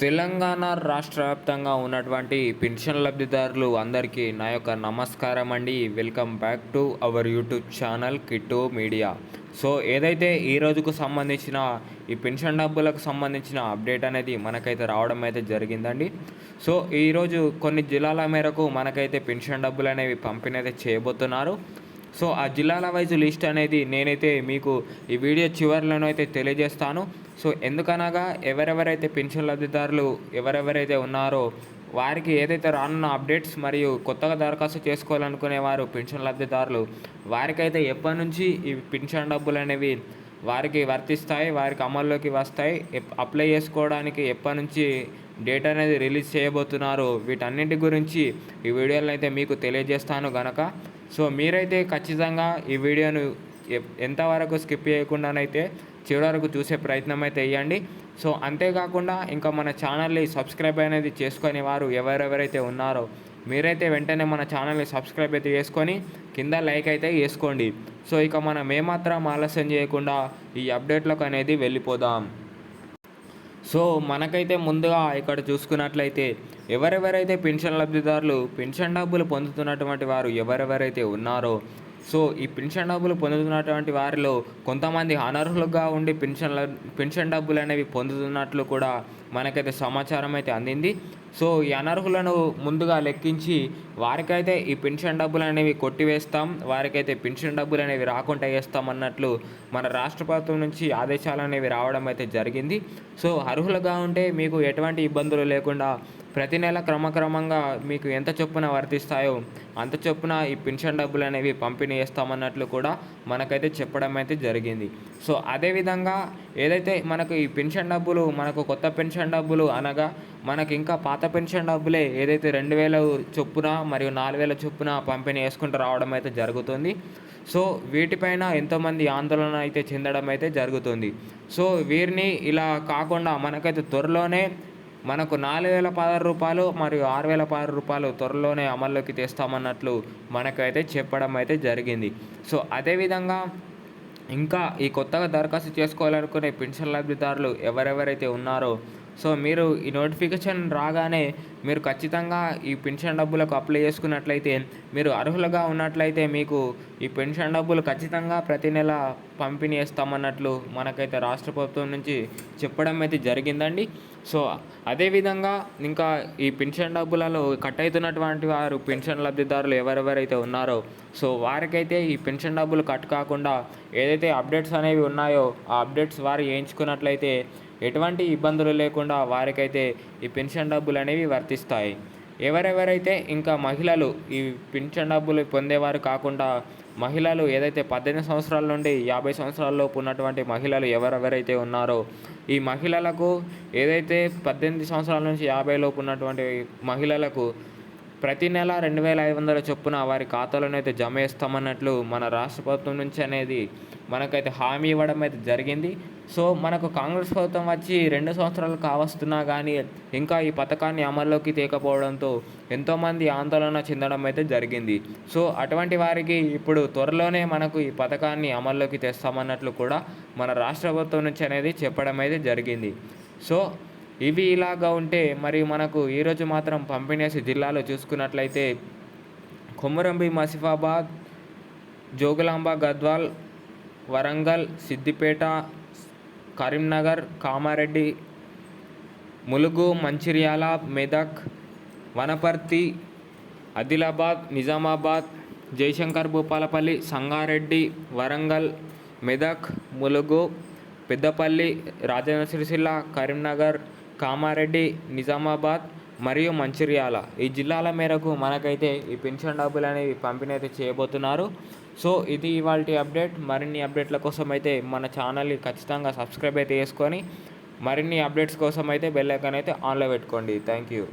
తెలంగాణ రాష్ట్ర వ్యాప్తంగా ఉన్నటువంటి పెన్షన్ లబ్ధిదారులు అందరికీ నా యొక్క నమస్కారం అండి. Welcome back to our YouTube channel Kittu media so ఏదైతే ఈ రోజుకు సంబంధించిన ఈ పెన్షన్ డబ్బులకు సంబంధించిన అప్డేట్ అనేది మనకైతే రావడం అయితే జరిగిందండి. సో ఈరోజు కొన్ని జిల్లాల మేరకు మనకైతే పెన్షన్ డబ్బులు అనేవి పంపిణీ అయితే చేయబోతున్నారు. సో ఆ జిల్లాల వైజ్ లిస్ట్ అనేది నేనైతే మీకు ఈ వీడియో చివరిలోనూ అయితే తెలియజేస్తాను. సో ఎందుకనగా ఎవరెవరైతే పెన్షన్ లబ్ధిదారులు ఎవరెవరైతే ఉన్నారో వారికి ఏదైతే రానున్న అప్డేట్స్ మరియు కొత్తగా దరఖాస్తు చేసుకోవాలనుకునే వారు పెన్షన్ లబ్ధిదారులు వారికైతే ఎప్పటి నుంచి ఈ పెన్షన్ డబ్బులు అనేవి వారికి వర్తిస్తాయి వారికి అమల్లోకి వస్తాయి ఎప్- అప్లై చేసుకోవడానికి ఎప్పటి నుంచి డేట్ అనేది రిలీజ్ చేయబోతున్నారు. వీటన్నింటి గురించి ఈ వీడియోలను అయితే మీకు తెలియజేస్తాను గనక. సో మీరైతే ఖచ్చితంగా ఈ వీడియోను ఎ- ఎంతవరకు స్కిప్ చేయకుండానైతే చివరి వరకు చూసే ప్రయత్నం అయితే వేయండి సో అంతేకాకుండా ఇంకా మన ఛానల్ని సబ్స్క్రైబ్ అనేది చేసుకొని వారు ఎవరెవరైతే ఉన్నారో మీరైతే వెంటనే మన ఛానల్ని సబ్స్క్రైబ్ అయితే చేసుకొని కింద లైక్ అయితే వేసుకోండి సో ఇక మనం ఏమాత్రం ఆలస్యం చేయకుండా ఈ అప్డేట్లకు అనేది వెళ్ళిపోదాం. సో మనకైతే ముందుగా ఇక్కడ చూసుకున్నట్లయితే ఎవరెవరైతే పెన్షన్ లబ్ధిదారులు పెన్షన్ డబ్బులు పొందుతున్నటువంటి వారు ఎవరెవరైతే ఉన్నారో సో ఈ పెన్షన్ డబ్బులు పొందుతున్నటువంటి వారిలో కొంతమంది అనర్హులుగా ఉండి పెన్షన్ పెన్షన్ డబ్బులు అనేవి పొందుతున్నట్లు కూడా మనకైతే సమాచారం అయితే అందింది. సో ఈ అనర్హులను ముందుగా లెక్కించి వారికైతే ఈ పెన్షన్ డబ్బులు అనేవి కొట్టివేస్తాం వారికైతే పెన్షన్ డబ్బులు అనేవి రాకుండా వేస్తాం అన్నట్లు మన రాష్ట్ర ప్రభుత్వం నుంచి ఆదేశాలు అనేవి రావడం అయితే జరిగింది. సో అర్హులుగా ఉంటే మీకు ఎటువంటి ఇబ్బందులు లేకుండా ప్రతి నెల క్రమక్రమంగా మీకు ఎంత చొప్పున వర్తిస్తాయో అంత చొప్పున ఈ పెన్షన్ డబ్బులు అనేవి పంపిణీ చేస్తామన్నట్లు కూడా మనకైతే చెప్పడం అయితే జరిగింది. సో అదేవిధంగా ఏదైతే మనకు ఈ పెన్షన్ డబ్బులు మనకు కొత్త పెన్షన్ డబ్బులు అనగా మనకి ఇంకా పాత పెన్షన్ డబ్బులే ఏదైతే రెండు వేల చొప్పున మరియు నాలుగు వేల చొప్పున పంపిణీ చేసుకుంటూ రావడం అయితే జరుగుతుంది. సో వీటిపైన ఎంతోమంది ఆందోళన అయితే చెందడం అయితే జరుగుతుంది. సో వీరిని ఇలా కాకుండా మనకైతే త్వరలోనే మనకు నాలుగు వేల పదహారు రూపాయలు మరియు ఆరు వేల పదహారు రూపాయలు త్వరలోనే అమల్లోకి తెస్తామన్నట్లు మనకైతే చెప్పడం అయితే జరిగింది. సో అదేవిధంగా ఇంకా ఈ కొత్తగా దరఖాస్తు చేసుకోవాలనుకునే పెన్షన్ లబ్ధిదారులు ఎవరెవరైతే ఉన్నారో సో మీరు ఈ నోటిఫికేషన్ రాగానే మీరు ఖచ్చితంగా ఈ పెన్షన్ డబ్బులకు అప్లై చేసుకున్నట్లయితే మీరు అర్హులుగా ఉన్నట్లయితే మీకు ఈ పెన్షన్ డబ్బులు ఖచ్చితంగా ప్రతి నెల పంపిణీ చేస్తామన్నట్లు మనకైతే రాష్ట్ర ప్రభుత్వం నుంచి చెప్పడం అయితే జరిగిందండి. సో అదేవిధంగా ఇంకా ఈ పెన్షన్ డబ్బులలో కట్ అవుతున్నటువంటి వారు పెన్షన్ లబ్ధిదారులు ఎవరెవరైతే ఉన్నారో సో వారికైతే ఈ పెన్షన్ డబ్బులు కట్ కాకుండా ఏదైతే అప్డేట్స్ అనేవి ఉన్నాయో ఆ అప్డేట్స్ వారు వేయించుకున్నట్లయితే ఎటువంటి ఇబ్బందులు లేకుండా వారికైతే ఈ పెన్షన్ డబ్బులు అనేవి వర్తిస్తాయి. ఎవరెవరైతే ఇంకా మహిళలు ఈ పెన్షన్ డబ్బులు పొందేవారు కాకుండా మహిళలు ఏదైతే పద్దెనిమిది సంవత్సరాల నుండి యాభై సంవత్సరాలలోపు ఉన్నటువంటి మహిళలు ఎవరెవరైతే ఉన్నారో ఈ మహిళలకు ఏదైతే పద్దెనిమిది సంవత్సరాల నుంచి యాభై లోపు ఉన్నటువంటి మహిళలకు ప్రతి నెల రెండు వేల ఐదు వందల చొప్పున వారి ఖాతాలోనైతే అయితే జమ చేస్తామన్నట్లు మన రాష్ట్ర ప్రభుత్వం నుంచి అనేది మనకైతే హామీ ఇవ్వడం అయితే జరిగింది. సో మనకు కాంగ్రెస్ ప్రభుత్వం వచ్చి రెండు సంవత్సరాలు కావస్తున్నా కానీ ఇంకా ఈ పథకాన్ని అమల్లోకి తేకపోవడంతో ఎంతోమంది ఆందోళన చెందడం అయితే జరిగింది. సో అటువంటి వారికి ఇప్పుడు త్వరలోనే మనకు ఈ పథకాన్ని అమల్లోకి తెస్తామన్నట్లు కూడా మన రాష్ట్ర ప్రభుత్వం నుంచి అనేది చెప్పడం అయితే జరిగింది. సో ఇవి ఇలాగా ఉంటే మరి మనకు ఈరోజు మాత్రం పంపిణీ జిల్లాలో చూసుకున్నట్లయితే కొమురంభి మసిఫాబాద్ జోగులాంబ గద్వాల్ వరంగల్ సిద్దిపేట కరీంనగర్ కామారెడ్డి ములుగు మంచిర్యాల మెదక్ వనపర్తి ఆదిలాబాద్ నిజామాబాద్ జయశంకర్ భూపాలపల్లి సంగారెడ్డి వరంగల్ మెదక్ ములుగు పెద్దపల్లి రాజేంద్ర సిరిసిల్ల కరీంనగర్ కామారెడ్డి నిజామాబాద్ మరియు మంచిర్యాల. ఈ జిల్లాల మేరకు మనకైతే ఈ పెన్షన్ డబ్బులు అనేవి పంపిణీ అయితే చేయబోతున్నారు. సో ఇది ఇవాళ అప్డేట్. మరిన్ని అప్డేట్ల కోసం అయితే మన ఛానల్ని ఖచ్చితంగా సబ్స్క్రైబ్ అయితే చేసుకొని మరిన్ని అప్డేట్స్ కోసం అయితే బెల్ ఐకాన్ అయితే ఆన్లో పెట్టుకోండి. Thank you